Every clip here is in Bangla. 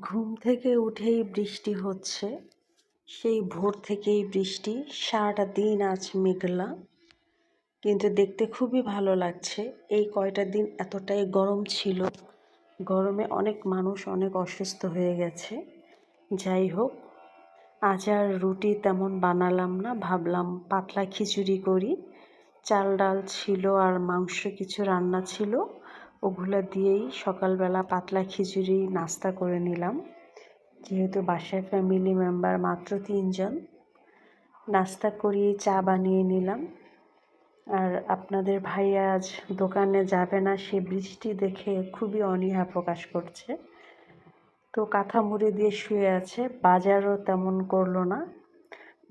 ঘুম থেকে উঠেই বৃষ্টি হচ্ছে। সেই ভোর থেকেই বৃষ্টি, সারাটা দিন আজ মেঘলা। কিন্তু দেখতে খুবই ভালো লাগছে। এই কয়টা দিন এতটাই গরম ছিল। গরমে অনেক মানুষ অনেক অসুস্থ হয়ে গেছে। যাই হোক, আজ আর রুটি তেমন বানালাম না। ভাবলাম পাতলা খিচুড়ি করি। চাল ডাল ছিল আর মাংস কিছু রান্না ছিল। ওগুলো দিয়েই সকালবেলা পাতলা খিচুড়ি, নাস্তা করে নিলাম। যেহেতু বাসায় ফ্যামিলি মেম্বার মাত্র তিনজন, নাস্তা করিয়ে চা বানিয়ে নিলাম। আর আপনাদের ভাইয়া আজ দোকানে যাবে না, সে বৃষ্টি দেখে খুবই অনীহা প্রকাশ করছে। তো কাঁথা মুড়ি দিয়ে শুয়ে আছে, বাজারও তেমন করল না।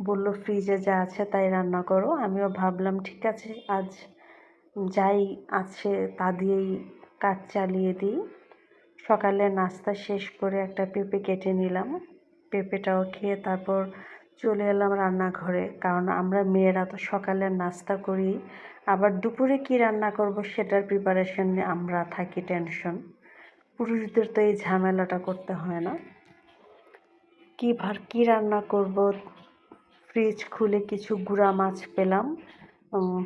বলল, ফ্রিজে যা আছে তাই রান্না করো। আমিও ভাবলাম, ঠিক আছে, আজ যাই, আছে তা দিয়েই কাজ চালিয়ে দিই। সকালে নাস্তা শেষ করে একটা পেঁপে কেটে নিলাম। পেঁপেটাও খেয়ে তারপর চলে এলাম রান্নাঘরে। কারণ আমরা মেয়েরা তো সকালের নাস্তা করি। আবার দুপুরে কি রান্না করব সেটার প্রিপারেশন আমরা থাকি টেনশন পুরুষদের তো এই ঝামেলাটা করতে হয় না। কী ভার কী রান্না করব? ফ্রিজ খুলে কিছু গুঁড়া মাছ পেলাম।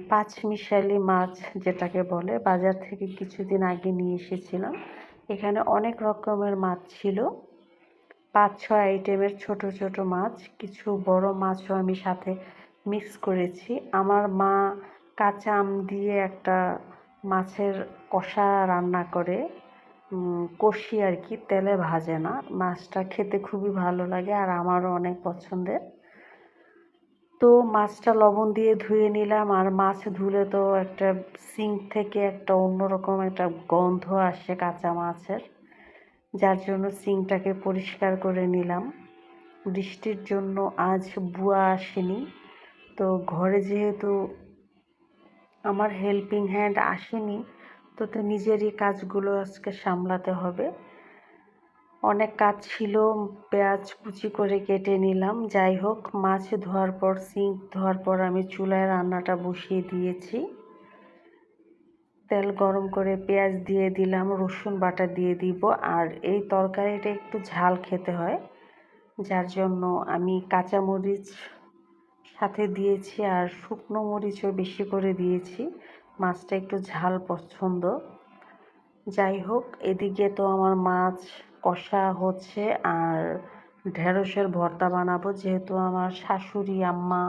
পাঁচ মিশালি মাছ যেটাকে বলে, বাজার থেকে কিছুদিন আগে নিয়ে এসেছিলাম। এখানে অনেক রকমের মাছ ছিল। পাঁচ, ছয় আইটেমের ছোট ছোট মাছ, কিছু বড় মাছও আমি সাথে মিক্স করেছি। আমার মা কাঁচা আম দিয়ে একটা মাছের কষা রান্না করে। কষি আর কি, তেলে ভাজে না। মাছটা খেতে খুবই ভালো লাগে আর আমারও অনেক পছন্দের। তো মাছটা লবণ দিয়ে ধুয়ে নিলাম, আর মাছ ধুলে তো একটা সিঙ্ক থেকে একটা অন্যরকম একটা গন্ধ আসে কাঁচা মাছের। যার জন্য সিঙ্কটাকে পরিষ্কার করে নিলাম। বৃষ্টির জন্য আজ বুয়া আসেনি। তো ঘরে যেহেতু আমার হেল্পিং হ্যান্ড আসেনি, তো তো নিজেরই কাজগুলো আজকে সামলাতে হবে। অনেক কাজ ছিল, পেঁয়াজ কুচি করে কেটে নিলাম। যাই হোক, মাছ ধোয়ার পর সিঙ্ক ধোয়ার পর আমি চুলায় রান্নাটা বসিয়ে দিয়েছি। তেল গরম করে পেঁয়াজ দিয়ে দিলাম, রসুন বাটা দিয়ে দিব। আর এই তরকারিটা একটু ঝাল খেতে হয়, যার জন্য আমি কাঁচামরিচ সাথে দিয়েছি আর শুকনো মরিচও বেশি করে দিয়েছি। মাছটা একটু ঝাল পছন্দ। যাই হোক, এদিকে তো আমার মাছ কষা হচ্ছে আর ঢেঁড়সের ভর্তা বানাবো যেহেতু আমার শাশুড়ি, আম্মা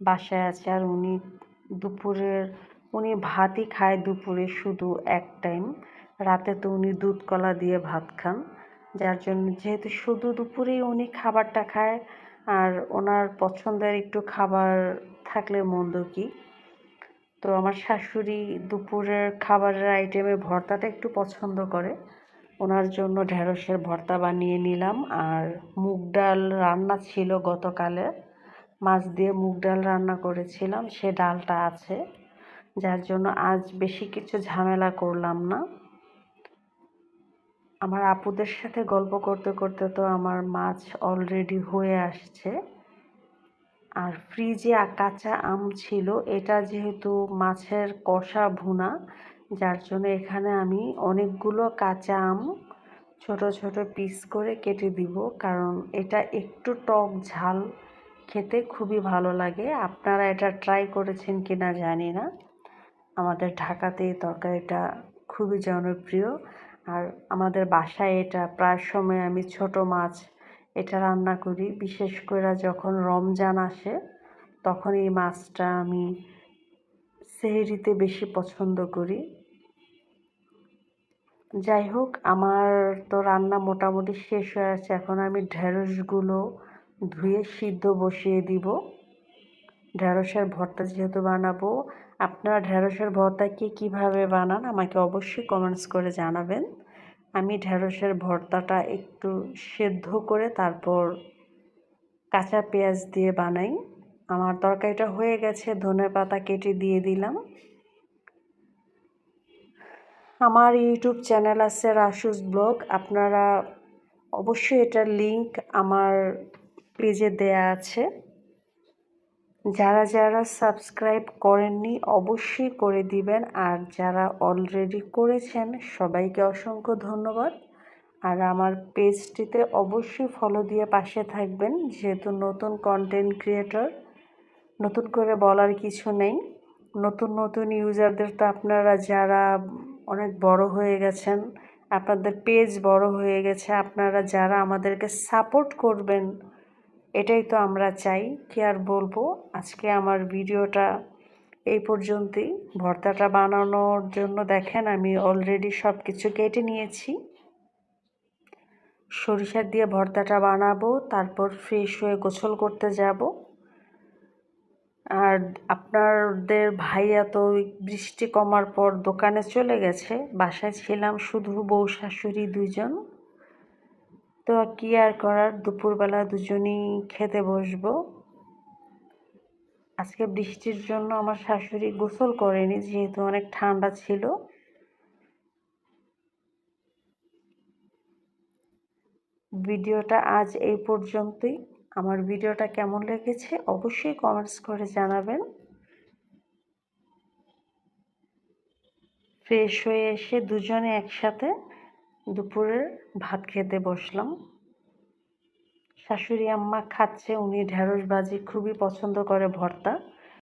বাসায় আছে আর উনি দুপুরের, উনি ভাতই খায় দুপুরে শুধু এক টাইম রাতে তো উনি দুধ কলা দিয়ে ভাত খান। যার জন্য যেহেতু শুধু দুপুরেই উনি খাবারটা খায়, আর ওনার পছন্দের একটু খাবার থাকলে মন্দ কি? তো আমার শাশুড়ি দুপুরের খাবারের আইটেমে ভর্তাটা একটু পছন্দ করে। ওনার জন্য ঢেঁড়সের ভর্তা বানিয়ে নিলাম। আর মুগ ডাল রান্না ছিল গতকালে। মাছ দিয়ে মুগ ডাল রান্না করেছিলাম, সে ডালটা আছে। যার জন্য আজ বেশি কিছু ঝামেলা করলাম না। আমার আপুদের সাথে গল্প করতে করতে তো আমার মাছ অলরেডি হয়ে আসছে। আর ফ্রিজে কাঁচা আম ছিল, এটা যেহেতু মাছের কষা ভুনা যার জন্য এখানে আমি অনেকগুলো কাঁচা আম ছোট ছোট পিস করে কেটে দিব। কারণ এটা একটু টক ঝাল, খেতে খুবই ভালো লাগে। আপনারা এটা ট্রাই করেছেন কি না জানি না। আমাদের ঢাকাতে তরকারিটা খুবই জনপ্রিয়। আর আমাদের বাসায় এটা প্রায় সময় আমি ছোট মাছ এটা রান্না করি। বিশেষ করে যখন রমজান আসে, তখন এই মাছটা আমি সেহরিতে বেশি পছন্দ করি। যাই হোক আমার তো রান্না মোটামুটি শেষ হয়ে আছে। এখন আমি ঢেঁড়সগুলো ধুয়ে সিদ্ধ বসিয়ে দিব। ঢেঁড়সের ভর্তা যেহেতু বানাবো, আপনারা ঢেঁড়সের ভর্তা কি কীভাবে বানান আমাকে অবশ্যই কমেন্টস করে জানাবেন। আমি ঢেঁড়সের ভর্তাটা একটু সেদ্ধ করে তারপর কাঁচা পেঁয়াজ দিয়ে বানাই। আমার তরকারিটা হয়ে গেছে, ধনে পাতা কেটে দিয়ে দিলাম। আমার ইউটিউব চ্যানেল আছে রাসুস ব্লগ, আপনারা অবশ্যই এটার লিংক আমার পেজে দেয়া আছে। যারা যারা সাবস্ক্রাইব করেননি, অবশ্যই করে দিবেন, আর যারা অলরেডি করেছেন, সবাইকে অসংখ্য ধন্যবাদ। আর আমার পেজটিতে অবশ্যই ফলো দিয়ে পাশে থাকবেন, যেহেতু নতুন কন্টেন্ট ক্রিয়েটর নতুন করে বলার কিছু নেই। নতুন নতুন ইউজারদের তো আপনারা যারা অনেক বড় হয়ে গেছেন, আপনাদের পেজ বড় হয়ে গেছে, আপনারা যারা আমাদেরকে সাপোর্ট করবেন, এটাই তো আমরা চাই। কি আর বলব? আজকে আমার ভিডিওটা এই পর্যন্তই। ভর্তাটা বানানোর জন্য দেখেন আমি অলরেডি সব কিছু কেটে নিয়েছি। সরিষা দিয়ে ভর্তাটা বানাবো, তারপর ফ্রেশ হয়ে গোসল করতে যাব। আর আপনাদের ভাইয়া তো বৃষ্টি কমার পর দোকানে চলে গেছে, বাসায় ছিলাম শুধু বউ শাশুড়ি দুজন তো কি আর করার, দুপুরবেলা দুজনই খেতে বসবো। আজকে বৃষ্টির জন্য আমার শাশুড়ি গোসল করেনি, যেহেতু অনেক ঠান্ডা ছিল। ভিডিওটা আজ এই পর্যন্তই। আমার ভিডিওটা কেমন লেগেছে অবশ্যই কমেন্টস করে জানাবেন। ফ্রেশ হয়ে এসে দুজনে একসাথে দুপুরের ভাত খেতে বসলাম। শাশুড়ি আম্মা খাচ্ছে, উনি ঢেঁড়স বাজি খুবই পছন্দ করে ভর্তা।